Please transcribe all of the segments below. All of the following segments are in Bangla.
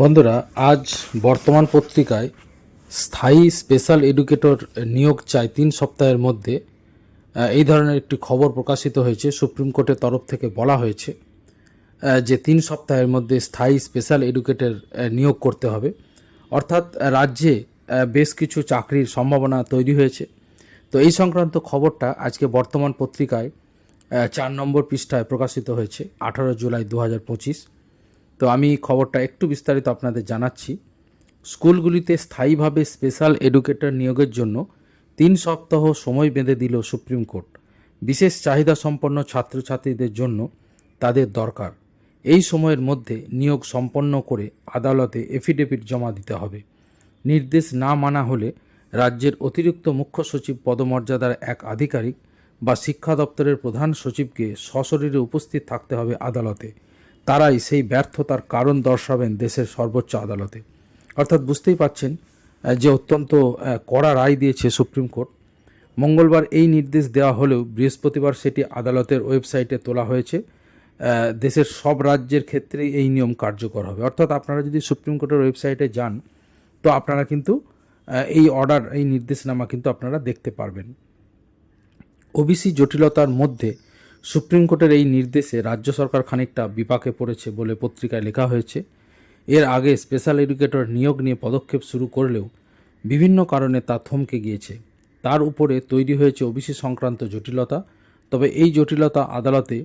বন্ধুরা, আজ বর্তমান পত্রিকায় স্থায়ী স্পেশাল এডুকেটর নিয়োগ চাই তিন সপ্তাহের মধ্যে। এই ধরনের একটি খবর প্রকাশিত হয়েছে, সুপ্রিম কোর্টের তরফ থেকে বলা হয়েছে যে তিন সপ্তাহের মধ্যে স্থায়ী স্পেশাল এডুকেটর নিয়োগ করতে হবে। অর্থাৎ রাজ্যে বেশ কিছু চাকরির সম্ভাবনা তৈরি হয়েছে। তো এই সংক্রান্ত খবরটা আজকে বর্তমান পত্রিকায় চার নম্বর পৃষ্ঠায় প্রকাশিত হয়েছে, আঠারো জুলাই দু হাজার পঁচিশ। তো আমি খবরটা একটু বিস্তারিত আপনাদের জানাচ্ছি। স্কুলগুলিতে স্থায়ীভাবে স্পেশাল এডুকেটর নিয়োগের জন্য তিন সপ্তাহ সময় বেঁধে দিল সুপ্রিম কোর্ট। বিশেষ চাহিদা সম্পন্ন ছাত্রছাত্রীদের জন্য তাদের দরকার। এই সময়ের মধ্যে নিয়োগ সম্পন্ন করে আদালতে এফিডেভিট জমা দিতে হবে। নির্দেশ না মানা হলে রাজ্যের অতিরিক্ত মুখ্য সচিব পদমর্যাদার এক আধিকারিক বা শিক্ষা দপ্তরের প্রধান সচিবকে সশরীরে উপস্থিত থাকতে হবে আদালতে। তারাই সেই ব্যর্থতার কারণ দর্শাবেন দেশের সর্বোচ্চ আদালতে। অর্থাৎ বুঝতেই পাচ্ছেন যে অত্যন্ত কড়া রায় দিয়েছে সুপ্রিম কোর্ট। মঙ্গলবার এই নির্দেশ দেওয়া হলেও বৃহস্পতিবার সেটি আদালতের ওয়েবসাইটে তোলা হয়েছে। দেশের সব রাজ্যের ক্ষেত্রেই এই নিয়ম কার্যকর হবে। অর্থাৎ আপনারা যদি সুপ্রিম কোর্টের ওয়েবসাইটে যান, তো আপনারা কিন্তু এই অর্ডার, এই নির্দেশনামা কিন্তু আপনারা দেখতে পারবেন। ওবিসি জটিলতার মধ্যে সুপ্রিম কোর্টের এই নির্দেশে রাজ্য সরকার খানিকটা বিপাকে পড়েছে বলে পত্রিকায় লেখা হয়েছে। এর আগে স্পেশাল এডুকেটর নিয়োগ নিয়ে পদক্ষেপ শুরু করলেও বিভিন্ন কারণে তা থমকে গিয়েছে। তার উপরে তৈরি হয়েছে ওবিসি সংক্রান্ত জটিলতা, তবে এই জটিলতা আদালতে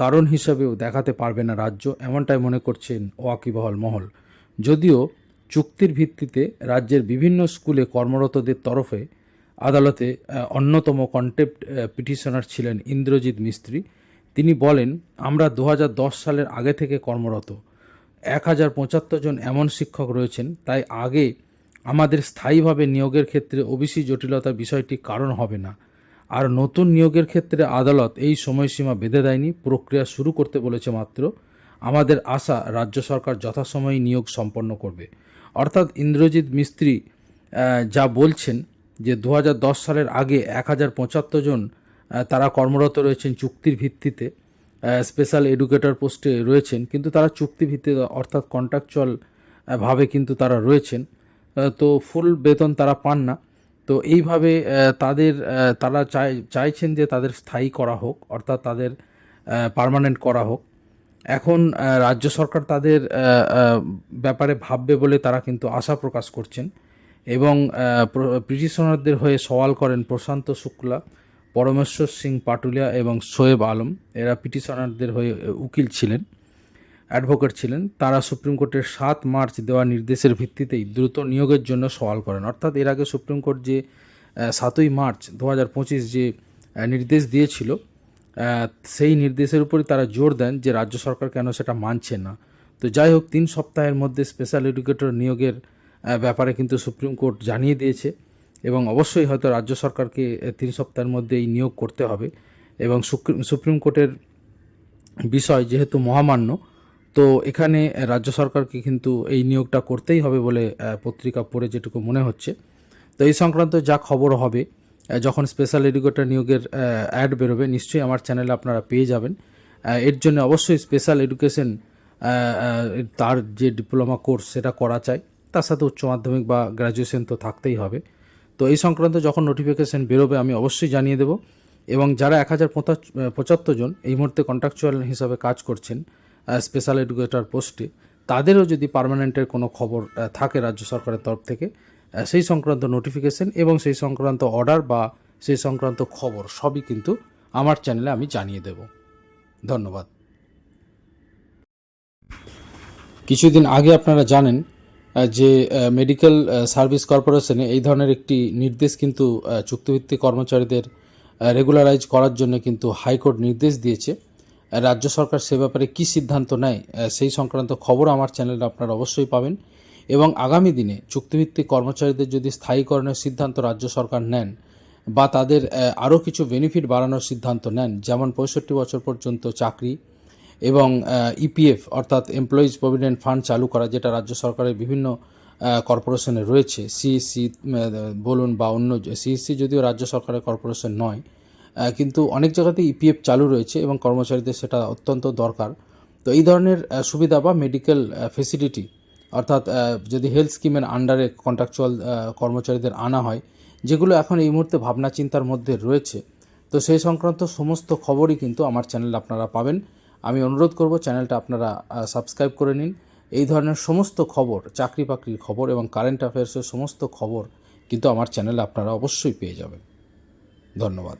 কারণ হিসাবেও দেখাতে পারবে না রাজ্য, এমনটাই মনে করছেন ওয়াকিবহল মহল। যদিও চুক্তির ভিত্তিতে রাজ্যের বিভিন্ন স্কুলে কর্মরতদের তরফে আদালতে অন্যতম কন্টেপ্ট পিটিশনার ছিলেন ইন্দ্রজিৎ মিস্ত্রি। তিনি বলেন, আমরা দু হাজার দশ সালের আগে থেকে কর্মরত। এক হাজার পঁচাত্তর জন এমন শিক্ষক রয়েছেন। তাই আগে আমাদের স্থায়ীভাবে নিয়োগের ক্ষেত্রে ওবিসি জটিলতা বিষয়টি কারণ হবে না। আর নতুন নিয়োগের ক্ষেত্রে আদালত এই সময়সীমা বেঁধে দেয়নি। প্রক্রিয়া শুরু করতে বলেছে মাত্র। আমাদের আশা, রাজ্য সরকার যথাসময়ে নিয়োগ সম্পন্ন করবে। অর্থাৎ ইন্দ্রজিৎ মিস্ত্রি যা বলছেন যে দু হাজার দশ সালের আগে এক হাজার পঁচাত্তর জন তারা কর্মরত রয়েছেন চুক্তির ভিত্তিতে স্পেশাল এডুকেটর পোস্টে রয়েছেন, কিন্তু তারা চুক্তি ভিত্তিতে অর্থাৎ কন্ট্রাকচুয়াল ভাবে কিন্তু তারা রয়েছেন। তো ফুল বেতন তারা পান না। তো এইভাবে তাদের তারা চাই, চাইছেন যে তাদের স্থায়ী করা হোক, অর্থাৎ তাদের পার্মানেন্ট করা হোক। এখন রাজ্য সরকার তাদের ব্যাপারে ভাববে বলে তারা কিন্তু আশা প্রকাশ করছেন। এবং পিটিশনারদের হয়ে সওয়াল করেন প্রশান্ত শুক্লা, পরমেশ্বর সিং পাটুলিয়া এবং শোয়েব আলম। এরা পিটিশনারদের হয়ে উকিল ছিলেন, অ্যাডভোকেট ছিলেন। তারা সুপ্রিম কোর্টের সাত মার্চ দেওয়া নির্দেশের ভিত্তিতেই দ্রুত নিয়োগের জন্য সওয়াল করেন। অর্থাৎ এর আগে সুপ্রিম কোর্ট যে সাতই মার্চ দু হাজার পঁচিশ যে নির্দেশ দিয়েছিল সেই নির্দেশের উপরই তারা জোর দেন যে, রাজ্য সরকার কেন সেটা মানছে না। তো যাই হোক, তিন সপ্তাহের মধ্যে স্পেশাল এডুকেটর নিয়োগের ব্যাপারে কিন্তু সুপ্রিম কোর্ট জানিয়ে দিয়েছে এবং অবশ্যই হয়তো রাজ্য সরকারকে তিন সপ্তাহের মধ্যে এই নিয়োগ করতে হবে এবং সুপ্রিম- কোর্টের বিষয় যেহেতু মহামান্য, তো এখানে রাজ্য সরকারকে কিন্তু এই নিয়োগটা করতেই হবে বলে পত্রিকা পড়ে যেটুকু মনে হচ্ছে। তো এই সংক্রান্ত যা খবর হবে যখন স্পেশাল এডুকেটর নিয়োগের অ্যাড বেরোবে, নিশ্চয়ই আমার চ্যানেলে আপনারা পেয়ে যাবেন। এর জন্য অবশ্যই স্পেশাল এডুকেশন তার যে ডিপ্লোমা কোর্স সেটা করা চাই। তার সাথে উচ্চ মাধ্যমিক বা গ্র্যাজুয়েশন তো থাকতেই হবে। তো এই সংক্রান্ত যখন নোটিফিকেশান বেরোবে, আমি অবশ্যই জানিয়ে দেবো। এবং যারা এক হাজার পঁচাত্তর, জন এই মুহূর্তে কন্ট্রাকচুয়াল হিসাবে কাজ করছেন স্পেশাল এডুকেটর পোস্টে তাদেরও যদি পার্মানেন্টের কোনো খবর থাকে রাজ্য সরকারের তরফ থেকে সেই সংক্রান্ত নোটিফিকেশন এবং সেই সংক্রান্ত অর্ডার বা সেই সংক্রান্ত খবর সবই কিন্তু আমার চ্যানেলে আমি জানিয়ে দেব। ধন্যবাদ। কিছুদিন আগে আপনারা জানেন যে মেডিকেল সার্ভিস কর্পোরেশনে এই ধরনের একটি নির্দেশ কিন্তু চুক্তিভিত্তিক কর্মচারীদের রেগুলারাইজ করার জন্য কিন্তু হাইকোর্ট নির্দেশ দিয়েছে। রাজ্য সরকার সে ব্যাপারে কী সিদ্ধান্ত নেয় সেই সংক্রান্ত খবর আমার চ্যানেলে আপনারা অবশ্যই পাবেন। এবং আগামী দিনে চুক্তিভিত্তিক কর্মচারীদের যদি স্থায়ীকরণের সিদ্ধান্ত রাজ্য সরকার নেন বা তাদের আরও কিছু বেনিফিট বাড়ানোর সিদ্ধান্ত নেন, যেমন পঁয়ষট্টি বছর পর্যন্ত চাকরি এবং ইপিএফ অর্থাৎ এমপ্লয়িজ প্রভিডেন্ট ফান্ড চালু করা, যেটা রাজ্য সরকারের বিভিন্ন কর্পোরেশনে রয়েছে। সিএসসি বলুন বা অন্য সিএসসি যদিও রাজ্য সরকারের কর্পোরেশন নয় কিন্তু অনেক জায়গাতে ইপিএফ চালু রয়েছে এবং কর্মচারীদের সেটা অত্যন্ত দরকার। তো এই ধরনের সুবিধা বা মেডিকেল ফেসিলিটি অর্থাৎ যদি হেলথ স্কিমের আন্ডারে কন্ট্রাকচুয়াল কর্মচারীদের আনা হয়, যেগুলো এখন এই মুহূর্তে ভাবনা চিন্তার মধ্যে রয়েছে, তো সেই সংক্রান্ত সমস্ত খবরই কিন্তু আমার চ্যানেলে আপনারা পাবেন। আমি অনুরোধ করব চ্যানেলটা আপনারা সাবস্ক্রাইব করে নিন। এই ধরনের সমস্ত খবর চাকরি বাকরির খবর এবং কারেন্ট অ্যাফেয়ার্সের সমস্ত খবর কিন্তু আমার চ্যানেলে আপনারা অবশ্যই পেয়ে যাবেন। ধন্যবাদ।